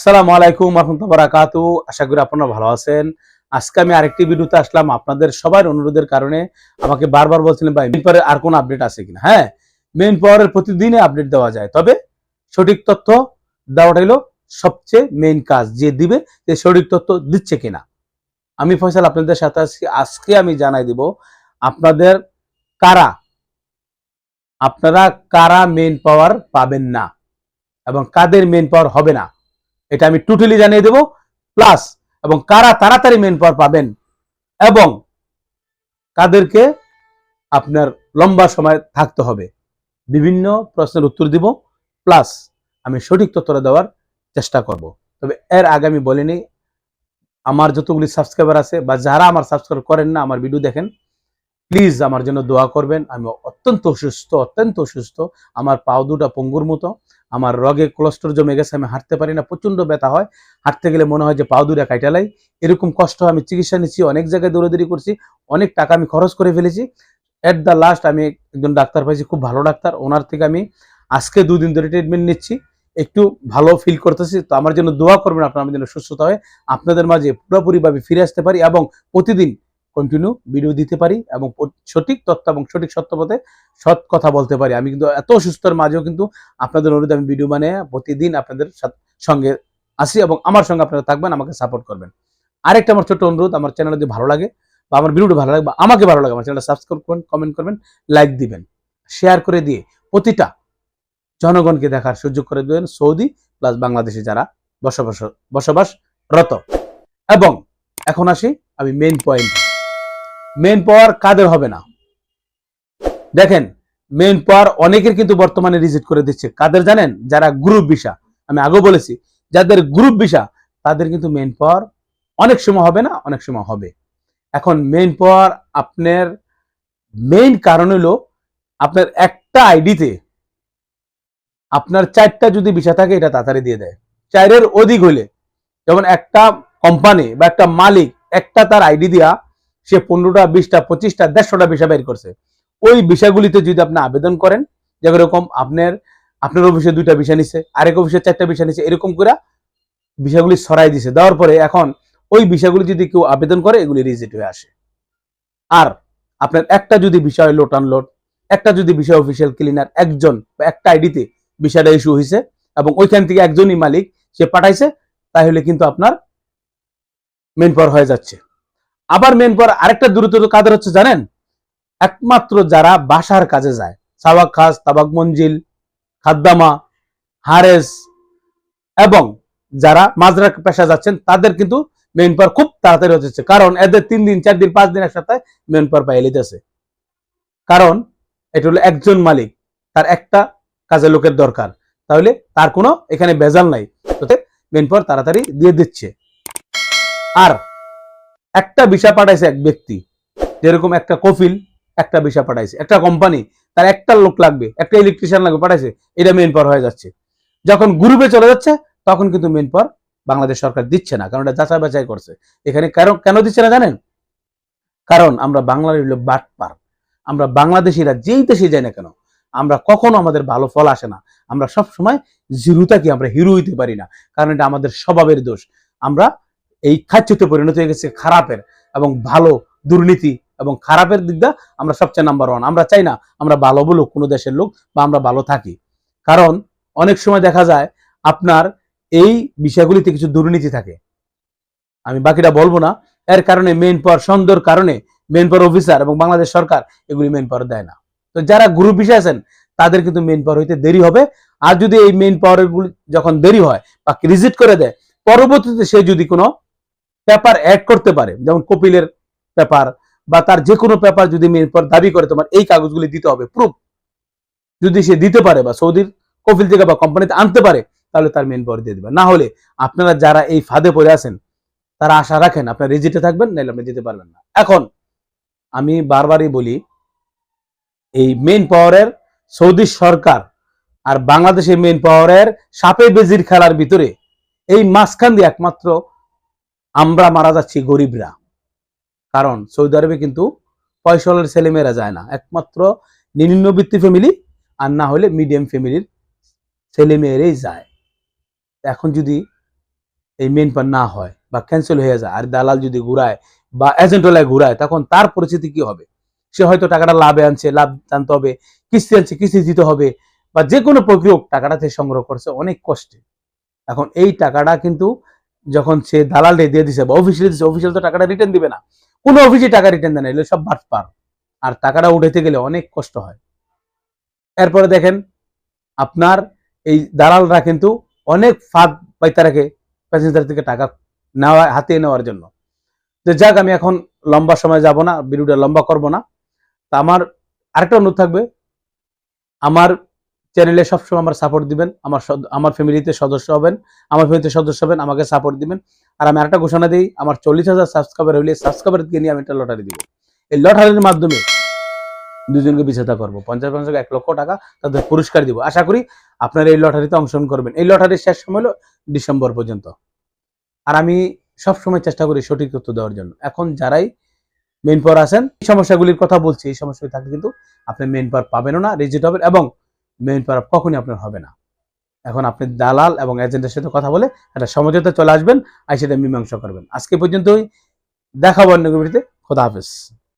আসসালামু আলাইকুম রহমতুল্লাহ আশা করি আপনারা ভালো আছেন। আজকে আমি আরেকটি ভিডিওতে আসলাম আপনাদের সবার অনুরোধের কারণে। আমাকে বারবার বলছিলেন, ভাই মেন পাওয়ারের আর কোন আপডেট আছে কিনা? হ্যাঁ মেন পাওয়ারের প্রতিদিনে আপডেট দেওয়া যায়। তবে সঠিক তথ্য দেওয়াটা হলো সবচেয়ে মেইন কাজ, যে দিবে যে সঠিক তথ্য দিচ্ছে কিনা। আমি ফয়সাল আপনাদের সাথে আছি আজকে আমি জানাই দিব, আপনাদের কারা, আপনারা কারা মেন পাওয়ার পাবেন না এবং কাদের মেন পাওয়ার হবে না? এটা আমি টোটালি জানিয়ে দেব। প্লাস এবং কারা তাড়াতাড়ি মেন পাওয়ার পাবেন এবং কাদেরকে আপনার লম্বা সময় থাকতে হবে। বিভিন্ন প্রশ্নের উত্তর দিব। প্লাস আমি সঠিক তথ্যটা দেওয়ার চেষ্টা করব। তবে এর আগে আমি বলিনি, আমার যতগুলি সাবস্ক্রাইবার আছে বা যারা আমার সাবস্ক্রাইব করেন না, আমার ভিডিও দেখেন প্লিজ আমার জন্য দোয়া করবেন। আমি অত্যন্ত অসুস্থ অত্যন্ত অসুস্থ। আমার পাও দুটা পঙ্গুর মতো। আমার রগে কোলেস্ট্রল জমে গেছে, আমি হাঁটতে পারি না প্রচণ্ড ব্যথা হয়। হাঁটতে গেলে মনে হয় যে পাও দুটা কাইটালাই এরকম কষ্ট আমি চিকিৎসা নিচ্ছি, অনেক জায়গায় দৌড়াদৌড়ি করছি, অনেক টাকা আমি খরচ করে ফেলেছি। অ্যাট দ্য লাস্ট আমি একজন ডাক্তার পাইছি, খুব ভালো ডাক্তার। ওনার থেকে আমি আজকে দুদিন ধরে ট্রিটমেন্ট নিচ্ছি। একটু ভালো ফিল করতেছি। তো আমার জন্য দোয়া করবেন, আপনার আমার জন্য সুস্থতা হয়। আপনাদের মাঝে পুরোপুরিভাবে ফিরে আসতে পারি এবং প্রতিদিন কন্টিনিউ ভিডিও দিতে পারি এবং সঠিক তথ্য এবং সঠিক সত্য পথে সৎ কথা বলতে পারি। আমি কিন্তু এত অসুস্থর মাঝেও কিন্তু আপনাদের অনুরোধে আমি ভিডিও মানে প্রতিদিন আপনাদের সঙ্গে আসি এবং আমার সঙ্গে আপনারা থাকবেন, আমাকে সাপোর্ট করবেন। আরেকটা আমার ছোট্ট অনুরোধ, আমার চ্যানেল যদি ভালো লাগে বা আমার ভিডিওটা ভালো লাগে বা আমাকে ভালো লাগে, আমার চ্যানেলটা সাবস্ক্রাইব করবেন কমেন্ট করবেন লাইক দিবেন। শেয়ার করে দিয়ে প্রতিটা জনগণকে দেখার সুযোগ করে দেবেন সৌদি প্লাস বাংলাদেশে যারা বসবাস, বসবাসরত। এবং এখন আসি আমি মেইন পয়েন্ট মেইন পাওয়ার কাদের হবে না? দেখেন মেইন পাওয়ার অনেকের কিন্তু বর্তমানে রিজেক্ট করে দিচ্ছে। কাদের জানেন? যারা গ্রুপ ভিসা আমি আগেও বলেছি, যাদের গ্রুপ ভিসা তাদের কিন্তু মেইন পাওয়ার অনেক সময় হবে না, অনেক সময় হবে। এখন মেইন পাওয়ার আপনার মেইন কারণ হলো আপনার একটা আইডিতে আপনার চারটা যদি ভিসা থাকে, এটা তাড়াতাড়ি দিয়ে দেয়। চারের অধিক হলে, যেমন একটা কোম্পানি বা একটা মালিক, একটা তার আইডি দিয়া সে পনেরোটা, বিশটা, পঁচিশটা, দেড়শোটা ভিসা বের করছে। ওই বিষয়গুলিতে যদি আপনি আবেদন করেন যেরকম আপনার আপনার অফিসে দুইটা ভিসা নিছে, আরেক অফিসে চারটা ভিসা নিছে, এরকম করে বিষয়গুলি ছড়াই দিছে। দেওয়ার পরে এখন ওই বিষয়গুলি যদি কেউ আবেদন করে, এগুলি রিজেক্ট হয়ে আসে। আর আপনার একটা যদি বিষয় লোট আনলোড, একটা যদি বিষয় অফিসিয়াল ক্লিনার, একজন বা একটা আইডিতে বিষয়টা ইস্যু হয়েছে এবং ওইখান থেকে একজনই মালিক সে পাঠাইছে, তাহলে কিন্তু আপনার মেন পাওয়ার হয়ে যাচ্ছে। আবার মেন পাওয়ার আরেকটা দ্রুত কাদের হচ্ছে জানেন? একমাত্র যারা বাসার কাজে যায়। সাবাক খাস তাবাক মঞ্জিল, খাদ্দামা, হারেস এবং যারা মাজরা পেশা যাচ্ছেন, তাদের কিন্তু মেন পাওয়ার খুব তাড়াতাড়ি হচ্ছে। কারণ এদের তিন দিন, চার দিন, পাঁচ দিন এক সপ্তাহে মেন পাওয়ার পাই লিতেছে কারণ এটা হলো একজন মালিক, তার একটা কাজের লোকের দরকার। তাহলে তার কোনো এখানে ভেজাল নাই মেন পাওয়ার তাড়াতাড়ি দিয়ে দিচ্ছে। আর একটা ভিসা পাঠাইছে এক ব্যক্তি, যেরকম একটা কফিল একটা ভিসা পাঠাইছে, একটা কোম্পানি তার একটা লোক লাগবে, একটা ইলেকট্রিশিয়ান লাগবে পাঠাইছে, এটা মেন পাওয়ার হয়ে যাচ্ছে। যখন গ্রুপে চলে যাচ্ছে, তখন কিন্তু মেন পাওয়ার বাংলাদেশ সরকার দিচ্ছে না, কারণ এটা যাচাই বাছাই করছে। এখানে কারণ কেন দিচ্ছে না জানেন? কারণ আমরা বাংলার হলো বাটপার আমরা বাংলাদেশিরা যেই দেশে যাই না কেন, আমরা কখনো আমাদের ভালো ফল আসে না। আমরা সব সময় জিরো থাকি আমরা হিরো হইতে পারি না, কারণ এটা আমাদের স্বভাবের দোষ। আমরা এই খাচ্যতে পরিণত হয়ে গেছে খারাপের এবং ভালো দুর্নীতি এবং খারাপের দিকটা আমরা সবচেয়ে নাম্বার ওয়ান আমরা চাই না আমরা ভালো বলুক, কোনো দেশের লোক বা আমরা ভালো থাকি। কারণ অনেক সময় দেখা যায় আপনার এই বিষয়গুলিতে কিছু দুর্নীতি থাকে। আমি বাকিটা বলব না। এর কারণে মেইন পাওয়ার সন্দেহর কারণে মেইন পাওয়ার অফিসার এবং বাংলাদেশ সরকার এগুলি মেন পাওয়ার দেয় না। তো যারা গ্রুপ বিষয় আছেন, তাদের কিন্তু মেন পাওয়ার হইতে দেরি হবে। আর যদি এই মেন পাওয়ার গুলি যখন দেরি হয় বা রিজিট করে দেয়, পরবর্তীতে সে যদি কোনো পেপার অ্যাড করতে পারে, যেমন কপিলের পেপার বা তার যে কোনো পেপার যদি পাওয়ার দাবি করে, তোমার এই কাগজগুলি দিতে হবে প্রুফ যদি সে দিতে পারে বা সৌদির কপিল থেকে বা কোম্পানিতে আনতে পারে, তাহলে তার মেন পাওয়ার দিয়ে দেবে। না হলে আপনারা যারা এই ফাঁদে পড়ে আছেন, তারা আশা রাখেন আপনার রেজিটে থাকবেন, নাহলে আপনি দিতে পারবেন না। এখন আমি বারবারই বলি, এই মেন পাওয়ারের সৌদি সরকার আর বাংলাদেশের মেন পাওয়ারের সাপে বেজির খেলার ভিতরে এই মাঝখান দিয়ে একমাত্র আমরা মারা যাচ্ছি গরিবরা। কারণ সৌদি আরবে কিন্তু পয়সলের ছেলেমেয়েরা যায় না। একমাত্র নিম্নবিত্তি ফ্যামিলি আর না হলে মিডিয়াম ফ্যামিলির ছেলে মেয়েরাই যায়। এখন যদি এই মেন পার না হয় বা ক্যান্সেল হয়ে যায় আর দালাল যদি ঘুরায় বা এজেন্টওয়ালায় ঘুরায়, তখন তার পরিস্থিতি কি হবে? সে হয়তো টাকাটা লাভে আনছে, লাভ জানতে হবে, কিস্তি আনছে, কিস্তি দিতে হবে বা যে কোনো প্রক্রিয়া টাকাটা সে সংগ্রহ করছে অনেক কষ্টে। এখন এই টাকাটা কিন্তু যখন সে দালালে দিয়ে দিছে বা অফিসিয়াল দিছে অফিসিয়াল তো টাকাটা রিটার্ন দিবে না। কোনো অফিসে টাকা রিটার্ন দেয় না, এগুলো সব বাট পার। আর টাকাটা উঠাইতে গেলে অনেক কষ্ট হয়। এরপরে দেখেন, আপনার এই দালালরা কিন্তু অনেক ফাঁদ পাইতে রাখে প্যাসেঞ্জার থেকে টাকা নেওয়া, হাতিয়ে নেওয়ার জন্য। যে যাক, আমি এখন লম্বা সময় যাব না, ভিডিওটা লম্বা করব না। তা আমার আরেকটা অনুরোধ থাকবে। আমার চ্যানেলে সবসময় আমার সাপোর্ট দিবেন, আমার আমার ফ্যামিলিতে সদস্য হবেন, আমার ফ্যামিলিতে সদস্য হবেন, আমাকে সাপোর্ট দিবেন। আর আমি আরেকটা ঘোষণা দিই, আমার চল্লিশ হাজার সাবস্ক্রাইবার হইলে সাবস্ক্রাইবার দিয়ে নিয়ে আমি একটা লটারি দিব। এই লটারির মাধ্যমে দুজনকে বিজেতা করব, পঞ্চাশ পঞ্চাশ এক লক্ষ টাকা তাদের পুরস্কার দিব। আশা করি আপনারা এই লটারিতে অংশগ্রহণ করবেন। এই লটারির শেষ সময় হলো ডিসেম্বর পর্যন্ত। আর আমি সবসময় চেষ্টা করি সঠিক তথ্য দেওয়ার জন্য। এখন যারাই মেন পাওয়ার আছেন, এই সমস্যাগুলির কথা বলছি, এই সমস্যাগুলি থাকলে কিন্তু আপনি মেন পাওয়ার পাবেনও না রিজেক্ট হবেন এবং মেন পাওয়ার কখনই আপনার হবে না। এখন আপনি দালাল এবং এজেন্টের সাথে কথা বলে একটা সমঝোতা চলে আসবেন, আর সেটা মীমাংসা করবেন। আজকে পর্যন্তই, দেখাবো অন্য কবিতে খোদা হাফেজ।